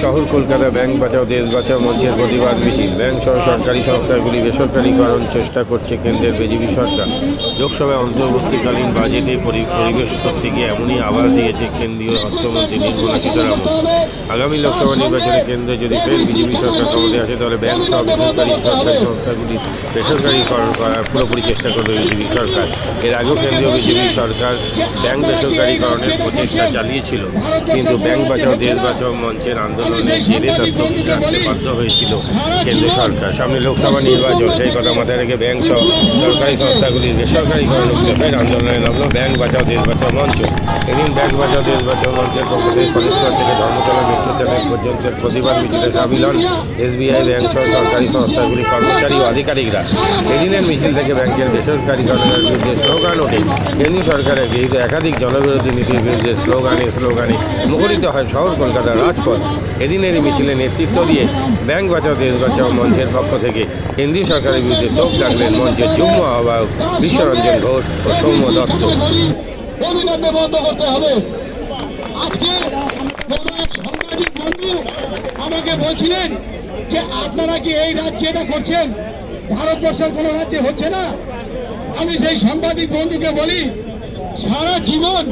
শহর, কলকাতা ব্যাংক, বাঁচাও, দেশ বাঁচাও মঞ্চের প্রতিবাদ, মিছিল। ব্যাংক সহ সরকারি সংস্থাগুলি বেসরকারীকরণ চেষ্টা করছে কেন্দ্রের বিজেপি সরকার। লোকসভায় অন্তর্বর্তীকালীন বাজেটে পরি- পরিবেশ করতে গিয়ে এমনই আবার দিয়েছে কেন্দ্রীয় অর্থমন্ত্রী নির্মলা সীতারামন। আগামী লোকসভা নির্বাচনে কেন্দ্রে যদি ফের বিজেপি সরকার ক্ষমতায় আসে, তাহলে ব্যাংক সহ বেসরকারি সরকারি সংস্থাগুলি বেসরকারীকরণ করার পুরোপুরি চেষ্টা করবে বিজেপি সরকার। এর আগেও কেন্দ্রীয় বিজেপি সরকার ব্যাংক বেসরকারীকরণের প্রচেষ্টা চালিয়েছিল। কিন্তু ব্যাংক বাঁচাও, দেশ বাঁচাও মঞ্চের আন্দোলনের রাখতে বাধ্য হয়েছিল কেন্দ্র সরকার। সামনে লোকসভা নির্বাচন সেই কথা মাথায় রেখে ব্যাংক সহ সরকারি সংস্থাগুলির বেসরকারীকরণ আন্দোলনে নামলো ব্যাংক বাঁচাও দেশ বাঁচাও মঞ্চ। এদিন ব্যাংক বাঁচাও দেশ বাঁচাও মঞ্চের পক্ষ থেকে কলেজপাড় থেকে ধর্মতলা মেট্রো চ্যানেল পর্যন্ত প্রতিবাদ মিছিলে সামিল হন এসবিআই ব্যাংক সহ সরকারি সংস্থাগুলির কর্মচারী ও আধিকারিকরা। এদিনের মিছিল থেকে ব্যাংকের বেসরকারীকরণের বিরুদ্ধে স্লোগান ওঠে। কেন্দ্রীয় সরকারের গৃহীত একাধিক জনবিরোধী নীতির বিরুদ্ধে স্লোগানে স্লোগানে মুখরিত হয় শহর কলকাতার রাজপথ। এদিনের মিছিলে নেতৃত্ব দিয়ে ব্যাংক বাঁচাও, দেশ বাঁচাও মঞ্চের পক্ষ থেকে কেন্দ্রীয় সরকারের বিরুদ্ধে তোপ রাখলেন মঞ্চের যুগ্ম আহ্বায়ক বিশ্বরঞ্জন ঘোষ ও সৌম্য দত্ত। বন্ধ করতে হবে আজকে সাংবাদিক বন্ধু আমাকে বলছিলেন যে আপনারা কি এই রাজ্যে এটা করছেন? ভারতবর্ষের কোনো রাজ্যে হচ্ছে না? আমি সেই সাংবাদিক বন্ধুকে বলি, সারা জীবন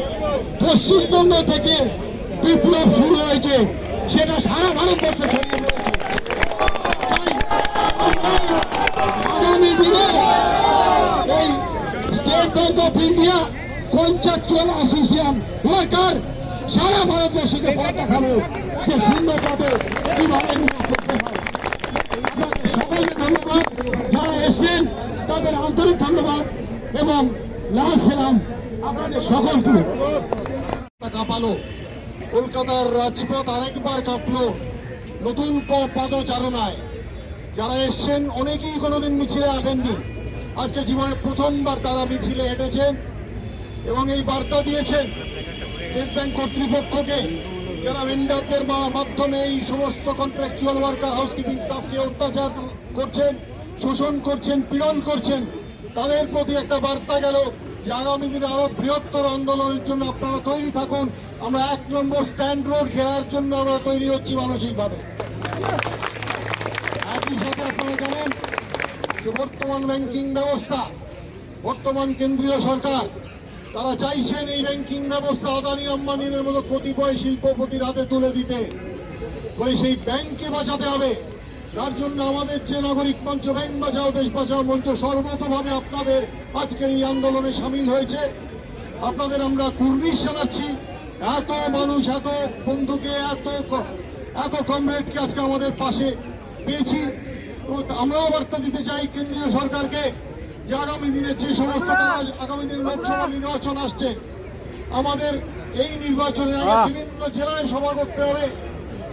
পশ্চিমবঙ্গ থেকে বিপ্লব শুরু হয়েছে। সেটা সারা ভারতবর্ষে ছড়িয়ে পড়েছে। আগামী দিনে এই state of India contractual association worker সারা ভারতবর্ষকে পথ দেখাবো। যে সুন্দরভাবে কীভাবে নিয়োগ করতে ধন্যবাদ। যারা এসছেন, তাদের আন্তরিক ধন্যবাদ এবং লাল সেলাম আপনাদের সকলকে। কাঁপালো। কলকাতার রাজপথ আরেকবার কাঁপলো। নতুন পদচারণায়। যারা এসছেন, অনেকেই কোনোদিন মিছিলে আসেননি। আজকে জীবনে প্রথমবার তারা মিছিলে হেঁটেছেন এবং এই বার্তা দিয়েছেন স্টেট ব্যাংক কর্তৃপক্ষকে। যারা ভেন্ডারদের মাধ্যমে এই সমস্ত কন্ট্রাকচুয়াল ওয়ার্কার হাউসকিপিং স্টাফকে অত্যাচার করছেন, শোষণ করছেন, পীড়ন করছেন, তাদের প্রতি একটা বার্তা গেল যে আগামী দিনে আরও বৃহত্তর আন্দোলনের জন্য আপনারা তৈরি থাকুন। আমরা এক নম্বর স্ট্যান্ড রোড ঘেরার জন্য আমরা তৈরি হচ্ছি মানসিকভাবে। একই সাথে আপনারা জানেন যে বর্তমান ব্যাংকিং ব্যবস্থা, বর্তমান কেন্দ্রীয় সরকার, তারা চাইছেন এই ব্যাংকিং ব্যবস্থা আদানি আম্বানিদের মতো কতিপয় শিল্পপতির হাতে তুলে দিতে। বলে সেই ব্যাংককে বাঁচাতে হবে। তার জন্য আমাদের যে নাগরিক মঞ্চ, ব্যাংক বাঁচাও, দেশ বাঁচাও মঞ্চ সর্বতভাবে আপনাদের আজকের এই আন্দোলনে সামিল হয়েছে। আপনাদের আমরা কুর্নিশ জানাচ্ছি। এত মানুষ এত বন্ধুকে এত এত কমরেডকে আজকে আমাদের পাশে পেয়েছি। আমরাও বার্তা দিতে চাই কেন্দ্রীয় সরকারকে যে আগামী দিনে যে সমস্ত আগামী দিনে লোকসভা নির্বাচন আসছে আমাদের এই নির্বাচনে বিভিন্ন জেলায় সভা করতে হবে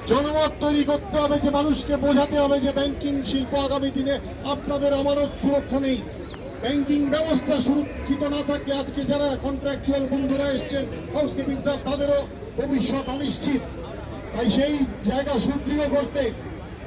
জনমত তৈরি করতে হবে যে মানুষকে বোঝাতে হবে যে ব্যাংকিং শিল্প আগামী দিনে আপনাদের আমারও সুরক্ষা নেই। ব্যাংকিং ব্যবস্থা সুরক্ষিত না থাকলে আজকে যারা কন্ট্রাকচুয়াল বন্ধুরা এসছেন হাউসকিপিং স্টাফ তাদেরও ভবিষ্যৎ অনিশ্চিত। তাই সেই জায়গা সুদৃঢ় করতে,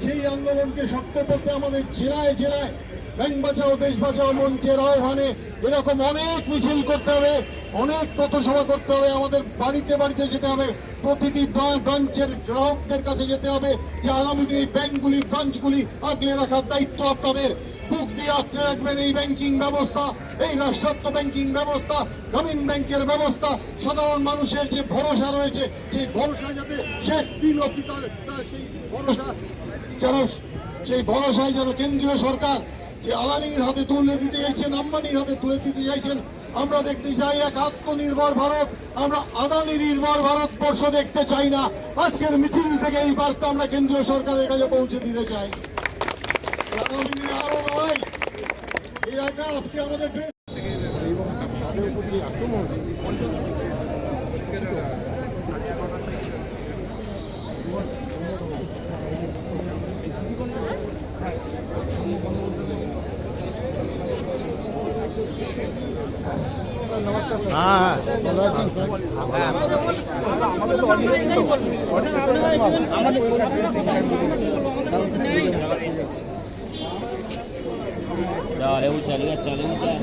সেই আন্দোলনকে শক্ত করতে আমাদের জেলায় জেলায় ব্যাংক বাঁচাও, দেশ বাঁচাও মঞ্চের আহ্বানে এরকম অনেক মিছিল করতে হবে, অনেক পথসভা করতে হবে, আমাদের বাড়িতে বাড়িতে যেতে হবে, প্রতিটি ব্রা- ব্রাঞ্চের গ্রাহকদের কাছে যেতে হবে যে আগামী দিনে ব্যাংকগুলি, ব্রাঞ্চগুলি আগলে রাখার দায়িত্ব আপনাদের। বুক দিয়ে আটকে রাখবেন এই ব্যাংকিং ব্যবস্থা, এই রাষ্ট্রায়ত্ত ব্যাংকিং ব্যবস্থা, গ্রামীণ ব্যাংকের ব্যবস্থা। সাধারণ মানুষের যে ভরসা রয়েছে, সেই ভরসা যাতে শেষ দিন অব্দি তার সেই ভরসা যেন, সেই ভরসায় যেন কেন্দ্রীয় সরকার যে আদানির হাতে তুলে দিতে চাইছেন, আম্বানির হাতে তুলে দিতে চাইছেন, আমরা দেখতে চাই এক আত্মনির্ভর ভারত। আমরা আদানি নির্ভর ভারতবর্ষ দেখতে চাই না। আজকের মিছিল থেকে এই বার্তা আমরা কেন্দ্রীয় সরকারের কাছে পৌঁছে দিতে চাই। আজকে আমাদের এবং তাদের আমাদের তো অনেক चालेल चालेल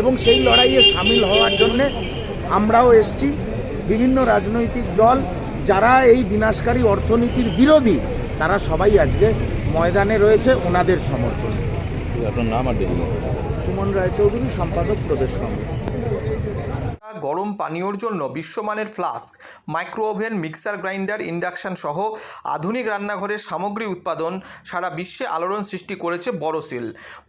এবং সেই লড়াইয়ে সামিল হওয়ার জন্যে আমরাও এসছি। বিভিন্ন রাজনৈতিক দল যারা এই বিনাশকারী অর্থনীতির বিরোধী তারা সবাই আজকে ময়দানে রয়েছে ওনাদের সমর্থন। আপনার নাম আর সুমন রায়চৌধুরী সম্পাদক প্রদেশ কংগ্রেস। গরম পানীয়র জন্য বিশ্বমানের flask micro oven mixer grinder induction সহ আধুনিক রান্নাঘরের সামগ্রী উৎপাদন সারা বিশ্বে আলোড়ন সৃষ্টি করেছে বড়সিল